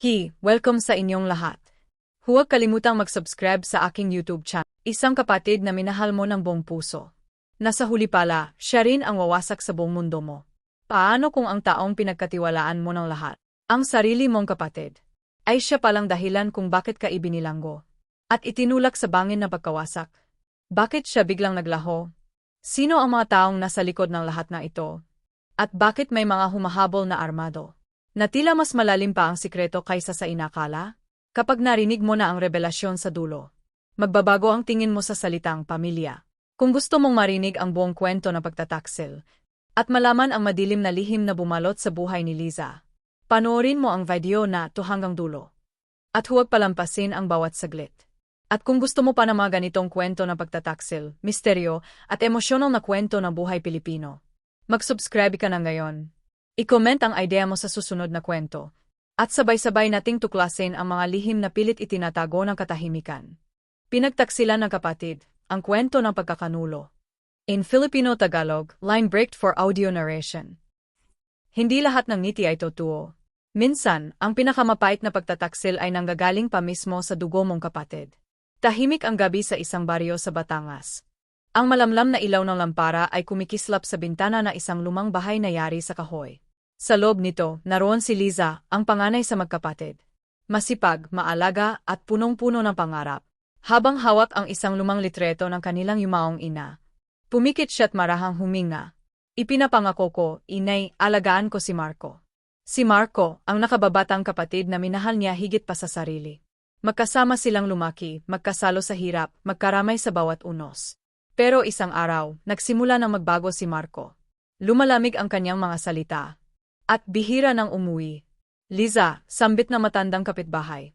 Hi, welcome sa inyong lahat. Huwag kalimutang mag-subscribe sa aking YouTube channel. Isang kapatid na minahal mo ng buong puso. Nasa huli pala, siya rin ang wawasak sa buong mundo mo. Paano kung ang taong pinagkatiwalaan mo ng lahat, ang sarili mong kapatid, ay siya palang dahilan kung bakit ka ibinilanggo? At itinulak sa bangin na pagkawasak. Bakit siya biglang naglaho? Sino ang mga taong nasa likod ng lahat na ito? At bakit may mga humahabol na armado? Na tila mas malalim pa ang sikreto kaysa sa inakala? Kapag narinig mo na ang revelasyon sa dulo, magbabago ang tingin mo sa salitang pamilya. Kung gusto mong marinig ang buong kwento na pagtataksil, at malaman ang madilim na lihim na bumalot sa buhay ni Liza, panoorin mo ang video na to hanggang dulo. At huwag palampasin ang bawat saglit. At kung gusto mo pa ng mga ganitong kwento na pagtataksil, misteryo, at emosyonal na kwento ng buhay Pilipino, mag-subscribe ka na ngayon. I-comment ang idea mo sa susunod na kwento. At sabay-sabay nating tuklasin ang mga lihim na pilit itinatago ng katahimikan. Pinagtaksilan ng kapatid, ang kwento ng pagkakanulo. In Filipino-Tagalog, line break for audio narration. Hindi lahat ng ngiti ay totoo. Minsan, ang pinakamapait na pagtataksil ay nanggagaling pa mismo sa dugo mong kapatid. Tahimik ang gabi sa isang baryo sa Batangas. Ang malamlam na ilaw ng lampara ay kumikislap sa bintana na isang lumang bahay na yari sa kahoy. Sa loob nito, naroon si Liza, ang panganay sa magkapatid. Masipag, maalaga, at punong-puno ng pangarap. Habang hawak ang isang lumang litreto ng kanilang yumaong ina. Pumikit siya't marahang huminga. Ipinapangako ko, inay, alagaan ko si Marco. Si Marco, ang nakababatang kapatid na minahal niya higit pa sa sarili. Magkasama silang lumaki, magkasalo sa hirap, magkaramay sa bawat unos. Pero isang araw, nagsimula na magbago si Marco. Lumalamig ang kanyang mga salita, at bihira nang umuwi. Liza, sambit na matandang kapitbahay.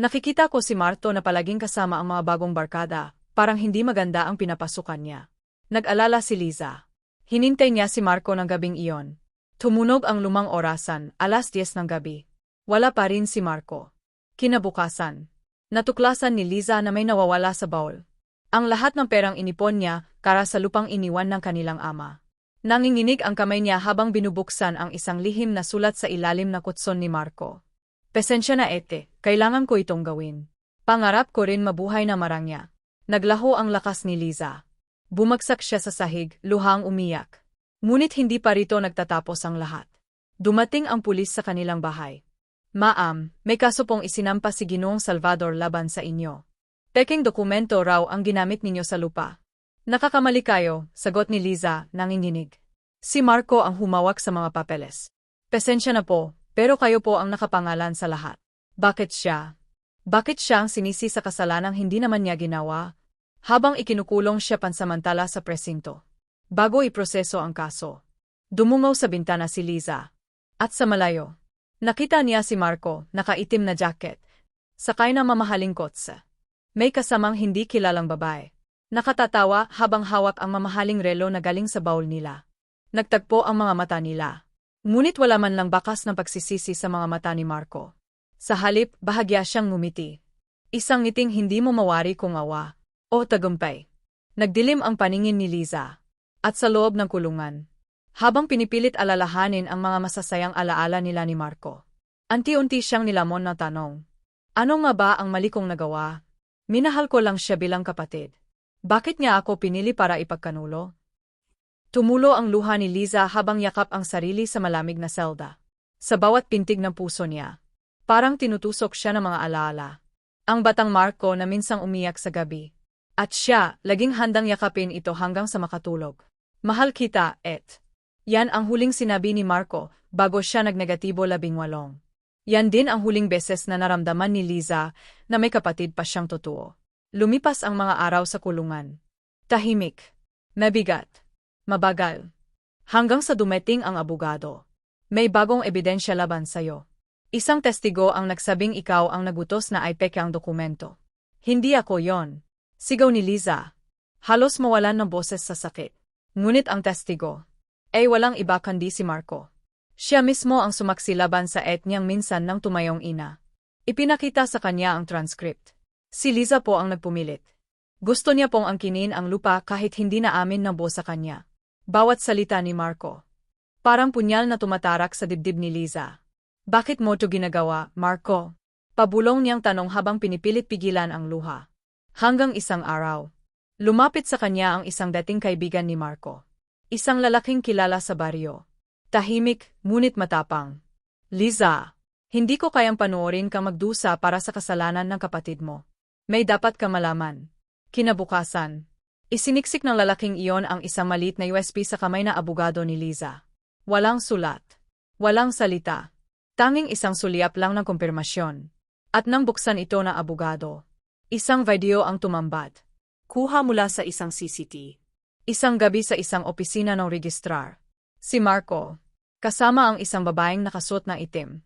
Nakikita ko si Marto na palaging kasama ang mga bagong barkada, parang hindi maganda ang pinapasukan niya. Nag-alala si Liza. Hinintay niya si Marco ng gabing iyon. Tumunog ang lumang orasan, alas 10 ng gabi. Wala pa rin si Marco. Kinabukasan. Natuklasan ni Liza na may nawawala sa bawl. Ang lahat ng perang inipon niya, kara sa lupang iniwan ng kanilang ama. Nanginginig ang kamay niya habang binubuksan ang isang lihim na sulat sa ilalim na kutson ni Marco. Pesensya na ete, kailangan ko itong gawin. Pangarap ko rin mabuhay na marangya. Naglaho ang lakas ni Liza. Bumagsak siya sa sahig, luhang umiyak. Ngunit hindi pa rito nagtatapos ang lahat. Dumating ang pulis sa kanilang bahay. Maam, may kaso pong isinampa si Ginoong Salvador laban sa inyo. Peking dokumento raw ang ginamit ninyo sa lupa. Nakakamali kayo, sagot ni Liza, nanginginig. Si Marco ang humawak sa mga papeles. Pesensya na po, pero kayo po ang nakapangalan sa lahat. Bakit siya? Bakit siya ang sinisi sa kasalanang hindi naman niya ginawa? Habang ikinukulong siya pansamantala sa presinto. Bago iproseso ang kaso. Dumungaw sa bintana si Liza. At sa malayo. Nakita niya si Marco, nakaitim na jacket. Sakay na mamahaling kotse. May kasamang hindi kilalang babae. Nakatatawa habang hawak ang mamahaling relo na galing sa baul nila. Nagtagpo ang mga mata nila. Ngunit wala man lang bakas ng pagsisisi sa mga mata ni Marco. Sa halip, bahagya siyang ngumiti. Isang ngiting hindi mo mawari kung awa. O tagumpay. Nagdilim ang paningin ni Liza. At sa loob ng kulungan. Habang pinipilit alalahanin ang mga masasayang alaala nila ni Marco. Anti-unti siyang nilamon na tanong. Ano nga ba ang mali kong nagawa? Minahal ko lang siya bilang kapatid. Bakit niya ako pinili para ipagkanulo? Tumulo ang luha ni Liza habang yakap ang sarili sa malamig na selda. Sa bawat pintig ng puso niya. Parang tinutusok siya ng mga alaala. Ang batang Marco na minsang umiyak sa gabi. At siya, laging handang yakapin ito hanggang sa makatulog. Mahal kita, et. Yan ang huling sinabi ni Marco, bago siya nagnegatibo labing walong. Yan din ang huling beses na naramdaman ni Liza na may kapatid pa siyang totoo. Lumipas ang mga araw sa kulungan. Tahimik. Mabigat. Mabagal. Hanggang sa dumating ang abogado. May bagong ebidensya laban sa'yo. Isang testigo ang nagsabing ikaw ang nagutos na ay peke ang dokumento. Hindi ako yon. Sigaw ni Liza. Halos mawalan ng boses sa sakit. Ngunit ang testigo. Ay walang iba kundi si Marco. Siya mismo ang sumaksi laban sa et niyang minsan ng tumayong ina. Ipinakita sa kanya ang transcript. Si Liza po ang nagpumilit. Gusto niya pong angkinin ang lupa kahit hindi na amin ng sa kanya. Bawat salita ni Marco. Parang punyal na tumatarak sa dibdib ni Liza. Bakit mo to ginagawa, Marco? Pabulong niyang tanong habang pinipilit pigilan ang luha. Hanggang isang araw. Lumapit sa kanya ang isang dating kaibigan ni Marco. Isang lalaking kilala sa baryo. Tahimik, ngunit matapang. Liza, hindi ko kayang panuorin ka magdusa para sa kasalanan ng kapatid mo. May dapat ka malaman. Kinabukasan. Isiniksik ng lalaking iyon ang isang malit na USB sa kamay na abogado ni Liza. Walang sulat. Walang salita. Tanging isang sulyap lang ng kumpirmasyon. At nang buksan ito na abogado. Isang video ang tumambat. Kuha mula sa isang CCT. Isang gabi sa isang opisina ng registrar. Si Marco. Kasama ang isang babaeng nakasuot na itim.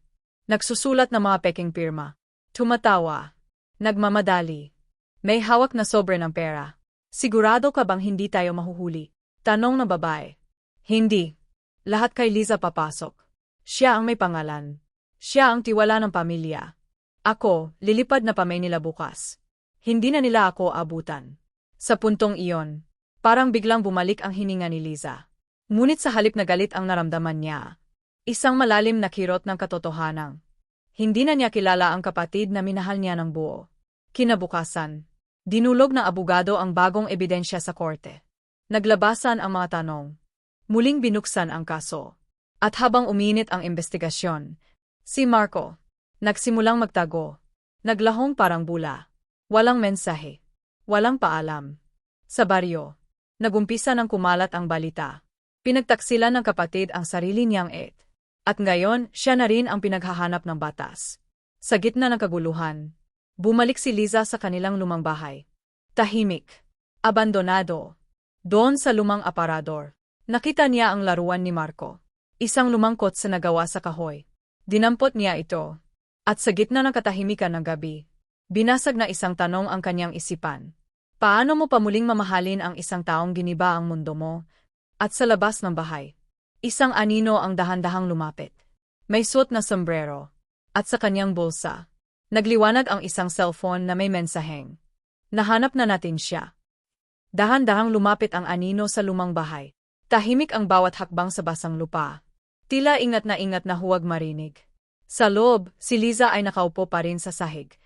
Nagsusulat ng mga peking pirma. Tumatawa. Nagmamadali. May hawak na sobre ng pera. Sigurado ka bang hindi tayo mahuhuli? Tanong ng babae. Hindi. Lahat kay Liza papasok. Siya ang may pangalan. Siya ang tiwala ng pamilya. Ako, lilipad na pa may nila bukas. Hindi na nila ako abutan. Sa puntong iyon, parang biglang bumalik ang hininga ni Liza. Ngunit sa halip na galit ang naramdaman niya. Isang malalim na kirot ng katotohanan. Hindi na niya kilala ang kapatid na minahal niya ng buo. Kinabukasan, dinulog ng abogado ang bagong ebidensya sa korte. Naglabasan ang mga tanong. Muling binuksan ang kaso. At habang uminit ang investigasyon, si Marco, nagsimulang magtago, naglahong parang bula. Walang mensahe. Walang paalam. Sa baryo, nagumpisa ng kumalat ang balita. Pinagtaksilan ng kapatid ang sarili niyang et. At ngayon, siya na rin ang pinaghahanap ng batas. Sa gitna ng kaguluhan, bumalik si Liza sa kanilang lumang bahay. Tahimik. Abandonado. Doon sa lumang aparador, nakita niya ang laruan ni Marco. Isang lumangkot sa nagawa sa kahoy. Dinampot niya ito. At sa gitna ng katahimikan ng gabi, binasag na isang tanong ang kanyang isipan. Paano mo pamuling mamahalin ang isang taong giniba ang mundo mo? At sa labas ng bahay, isang anino ang dahan-dahang lumapit. May suot na sombrero. At sa kanyang bulsa, nagliwanag ang isang cellphone na may mensaheng. Nahanap na natin siya. Dahan-dahang lumapit ang anino sa lumang bahay. Tahimik ang bawat hakbang sa basang lupa. Tila ingat na ingat na huwag marinig. Sa loob, si Liza ay nakaupo pa rin sa sahig.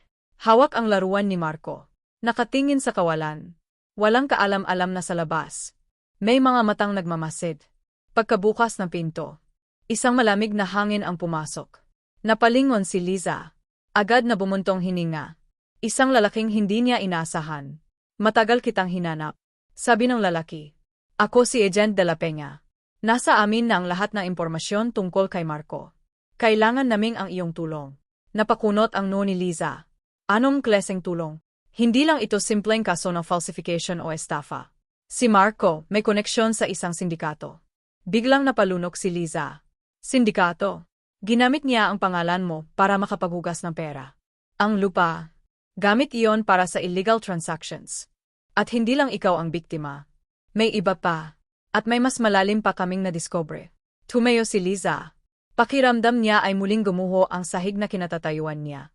Hawak ang laruan ni Marco. Nakatingin sa kawalan. Walang kaalam-alam na sa labas. May mga matang nagmamasid. Pagkabukas ng pinto. Isang malamig na hangin ang pumasok. Napalingon si Liza. Agad na bumuntong hininga. Isang lalaking hindi niya inasahan. Matagal kitang hinanap. Sabi ng lalaki. Ako si Agent de la Peña. Nasa amin na ang lahat ng impormasyon tungkol kay Marco. Kailangan naming ang iyong tulong. Napakunot ang no ni Liza. Anong kleseng tulong? Hindi lang ito simpleng kaso ng falsification o estafa. Si Marco may koneksyon sa isang sindikato. Biglang napalunok si Liza. Sindikato. Ginamit niya ang pangalan mo para makapaghugas ng pera. Ang lupa. Gamit iyon para sa illegal transactions. At hindi lang ikaw ang biktima. May iba pa. At may mas malalim pa kaming nadiscover. Tumayo si Liza. Pakiramdam niya ay muling gumuho ang sahig na kinatatayuan niya.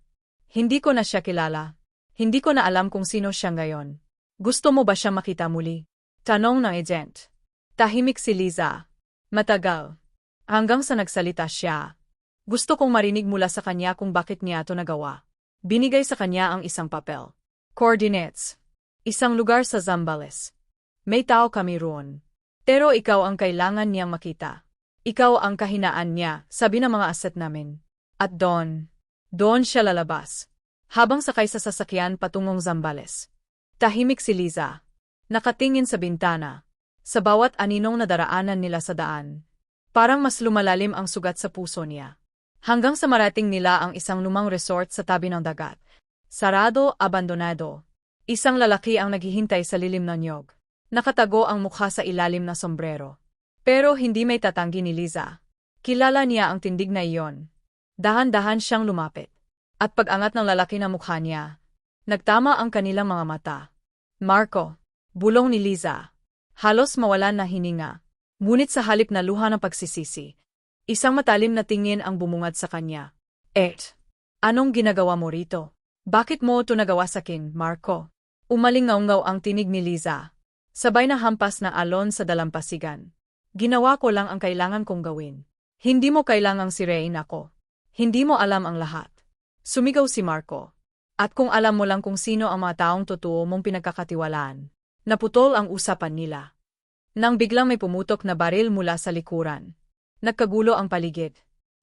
Hindi ko na siya kilala. Hindi ko na alam kung sino siya ngayon. Gusto mo ba siya makita muli? Tanong ng agent. Tahimik si Liza. Matagal. Hanggang sa nagsalita siya. Gusto kong marinig mula sa kanya kung bakit niya ito nagawa. Binigay sa kanya ang isang papel. Coordinates. Isang lugar sa Zambales. May tao kami roon. Pero ikaw ang kailangan niyang makita. Ikaw ang kahinaan niya, sabi ng mga asset namin. At doon, doon siya lalabas. Habang sakay sa sasakyan patungong Zambales. Tahimik si Liza. Nakatingin sa bintana. Sa bawat aninong nadaraanan nila sa daan. Parang mas lumalalim ang sugat sa puso niya. Hanggang sa marating nila ang isang lumang resort sa tabi ng dagat. Sarado, abandonado. Isang lalaki ang naghihintay sa lilim ng nyog. Nakatago ang mukha sa ilalim na sombrero. Pero hindi may tatanggi ni Liza. Kilala niya ang tindig na iyon. Dahan-dahan siyang lumapit. At pag-angat ng lalaki na mukha niya, nagtama ang kanilang mga mata. Marco, bulong ni Liza. Halos mawalan na hininga. Ngunit sa halip na luha ng pagsisisi, isang matalim na tingin ang bumungad sa kanya. Et, anong ginagawa mo rito? Bakit mo ito nagawa sa akin, Marco? Umalingaw-ngaw ang tinig ni Liza. Sabay na hampas na alon sa dalampasigan. Ginawa ko lang ang kailangan kong gawin. Hindi mo kailangang sirein ako. Hindi mo alam ang lahat. Sumigaw si Marco. At kung alam mo lang kung sino ang mga taong totoo mong pinagkakatiwalaan, naputol ang usapan nila. Nang biglang may pumutok na baril mula sa likuran. Nagkagulo ang paligid.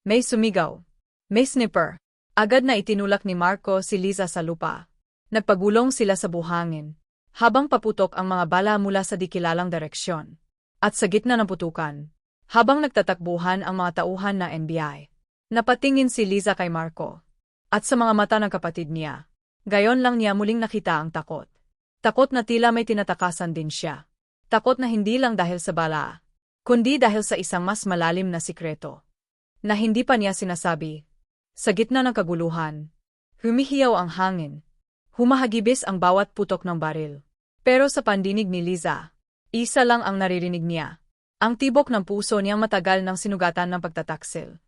May sumigaw. May snipper. Agad na itinulak ni Marco si Liza sa lupa. Nagpagulong sila sa buhangin. Habang paputok ang mga bala mula sa dikilalang direksyon. At sa gitna ng putukan, habang nagtatakbuhan ang mga tauhan ng NBI, napatingin si Liza kay Marco. At sa mga mata ng kapatid niya, gayon lang niya muling nakita ang takot. Takot na tila may tinatakasan din siya. Takot na hindi lang dahil sa bala, kundi dahil sa isang mas malalim na sikreto. Na hindi pa niya sinasabi. Sa gitna ng kaguluhan, humihiyaw ang hangin. Humahagibis ang bawat putok ng baril. Pero sa pandinig ni Liza, isa lang ang naririnig niya. Ang tibok ng puso niyang matagal ng sinugatan ng pagtataksil.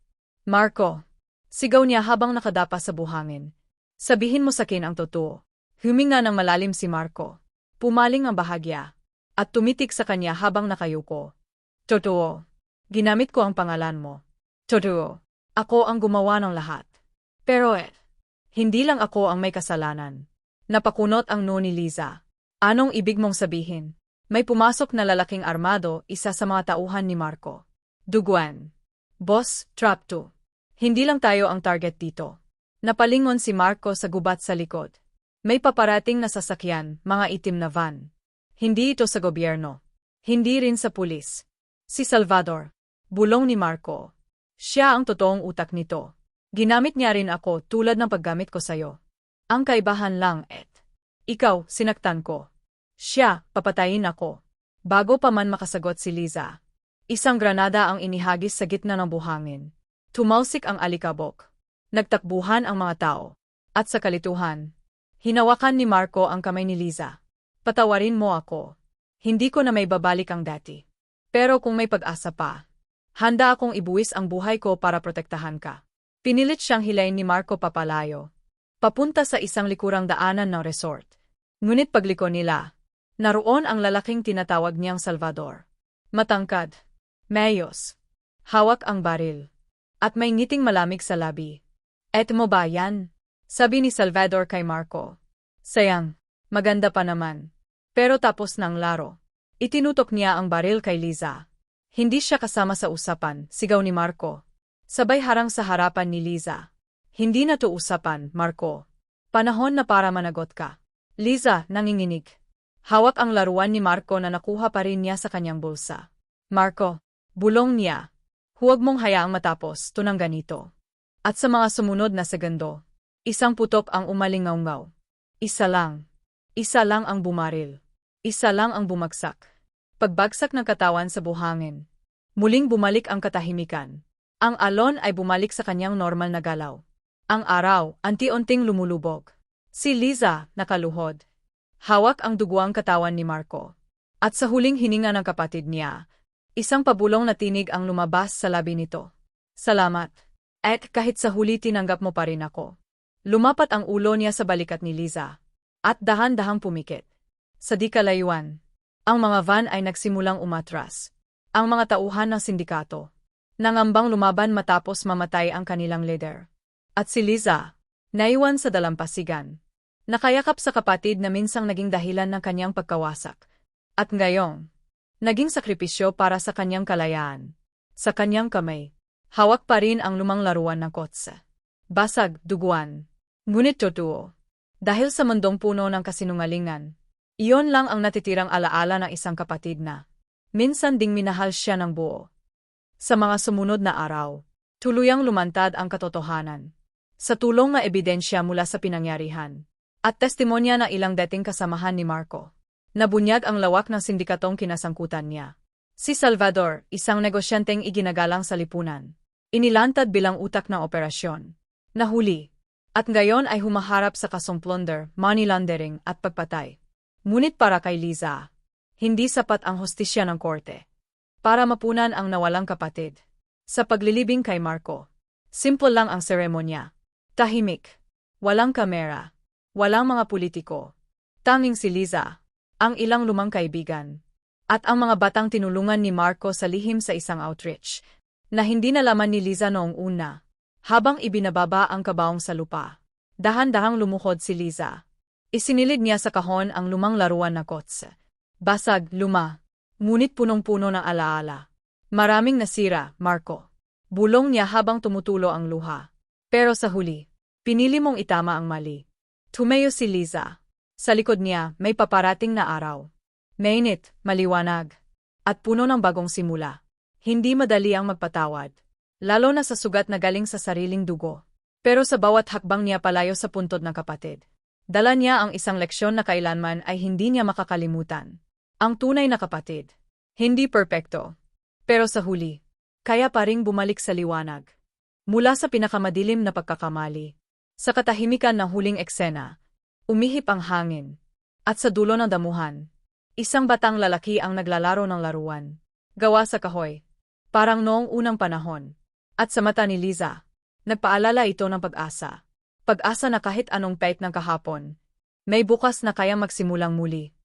Marco, Sigaw niya habang nakadapa sa buhangin. Sabihin mo sa akin ang totoo. Huminga ng malalim si Marco. Pumaling ang bahagya. At tumitik sa kanya habang nakayuko. Totoo. Ginamit ko ang pangalan mo. Totoo. Ako ang gumawa ng lahat. Pero eh, hindi lang ako ang may kasalanan. Napakunot ang no ni Liza. Anong ibig mong sabihin? May pumasok na lalaking armado, isa sa mga tauhan ni Marco. Duguan. Boss, trap 2. Hindi lang tayo ang target dito. Napalingon si Marco sa gubat sa likod. May paparating na sasakyan, mga itim na van. Hindi ito sa gobyerno. Hindi rin sa pulis. Si Salvador. Bulong ni Marco. Siya ang totoong utak nito. Ginamit niya rin ako tulad ng paggamit ko sayo. Ang kaibahan lang et. Ikaw, sinaktan ko. Siya, papatayin ako. Bago pa man makasagot si Liza. Isang granada ang inihagis sa gitna ng buhangin. Tumalsik ang alikabok. Nagtakbuhan ang mga tao. At sa kalituhan, hinawakan ni Marco ang kamay ni Liza. Patawarin mo ako. Hindi ko na may babalik ang dati. Pero kung may pag-asa pa, handa akong ibuwis ang buhay ko para protektahan ka. Pinilit siyang hilayin ni Marco papalayo. Papunta sa isang likurang daanan ng resort. Ngunit pagliko nila, naroon ang lalaking tinatawag niyang Salvador. Matangkad. Mayos. Hawak ang baril. At may ngiting malamig sa labi. Et mo ba yan? Sabi ni Salvador kay Marco. Sayang, maganda pa naman. Pero tapos ng laro. Itinutok niya ang baril kay Liza. Hindi siya kasama sa usapan, sigaw ni Marco. Sabay harang sa harapan ni Liza. Hindi na to usapan, Marco. Panahon na para managot ka. Liza, nanginginig. Hawak ang laruan ni Marco na nakuha pa rin niya sa kanyang bulsa. Marco, bulong niya, Huwag mong hayaang matapos, tunang ganito. At sa mga sumunod na segundo, isang putok ang umalingaw Isa lang. Isa lang ang bumaril. Isa lang ang bumagsak. Pagbagsak ng katawan sa buhangin. Muling bumalik ang katahimikan. Ang alon ay bumalik sa kanyang normal na galaw. Ang araw, anti-unting lumulubog. Si Liza, nakaluhod. Hawak ang duguang katawan ni Marco. At sa huling hininga ng kapatid niya, Isang pabulong na tinig ang lumabas sa labi nito. Salamat. At kahit sa huli tinanggap mo pa rin ako. Lumapat ang ulo niya sa balikat ni Liza. At dahan-dahang pumikit. Sa di kalayuan, ang mga van ay nagsimulang umatras. Ang mga tauhan ng sindikato. Nangambang lumaban matapos mamatay ang kanilang leader. At si Liza, naiwan sa dalampasigan. Nakayakap sa kapatid na minsang naging dahilan ng kanyang pagkawasak. At ngayong, Naging sakripisyo para sa kanyang kalayaan. Sa kanyang kamay, hawak pa rin ang lumang laruan ng kotse. Basag, duguan. Ngunit totoo. Dahil sa mundong puno ng kasinungalingan, iyon lang ang natitirang alaala ng isang kapatid na. Minsan ding minahal siya ng buo. Sa mga sumunod na araw, tuluyang lumantad ang katotohanan. Sa tulong na ebidensya mula sa pinangyarihan, at testimonya na ilang dating kasamahan ni Marco. Nabunyag ang lawak ng sindikatong kinasangkutan niya. Si Salvador, isang negosyanteng iginagalang sa lipunan. Inilantad bilang utak ng operasyon. Nahuli. At ngayon ay humaharap sa kasong plunder, money laundering at pagpatay. Ngunit para kay Liza, hindi sapat ang hostisya ng korte. Para mapunan ang nawalang kapatid. Sa paglilibing kay Marco, simple lang ang seremonya. Tahimik. Walang kamera. Walang mga politiko. Tanging si Liza, ang ilang lumang kaibigan, at ang mga batang tinulungan ni Marco sa lihim sa isang outreach, na hindi nalaman ni Liza noong una. Habang ibinababa ang kabaong sa lupa, dahan-dahang lumuhod si Liza. Isinilid niya sa kahon ang lumang laruan na kotse. Basag, luma, ngunit punong-puno ng alaala. Maraming nasira, Marco. Bulong niya habang tumutulo ang luha. Pero sa huli, pinili mong itama ang mali. Tumayo si Liza. Sa likod niya, may paparating na araw. Mainit, maliwanag, at puno ng bagong simula. Hindi madali ang magpatawad. Lalo na sa sugat na galing sa sariling dugo. Pero sa bawat hakbang niya palayo sa puntod ng kapatid. Dala niya ang isang leksyon na kailanman ay hindi niya makakalimutan. Ang tunay na kapatid. Hindi perpekto. Pero sa huli, kaya pa ring bumalik sa liwanag. Mula sa pinakamadilim na pagkakamali. Sa katahimikan ng huling eksena, umihip ang hangin. At sa dulo ng damuhan, isang batang lalaki ang naglalaro ng laruan. Gawa sa kahoy. Parang noong unang panahon. At sa mata ni Liza, nagpaalala ito ng pag-asa. Pag-asa na kahit anong pait ng kahapon, may bukas na kayang magsimulang muli.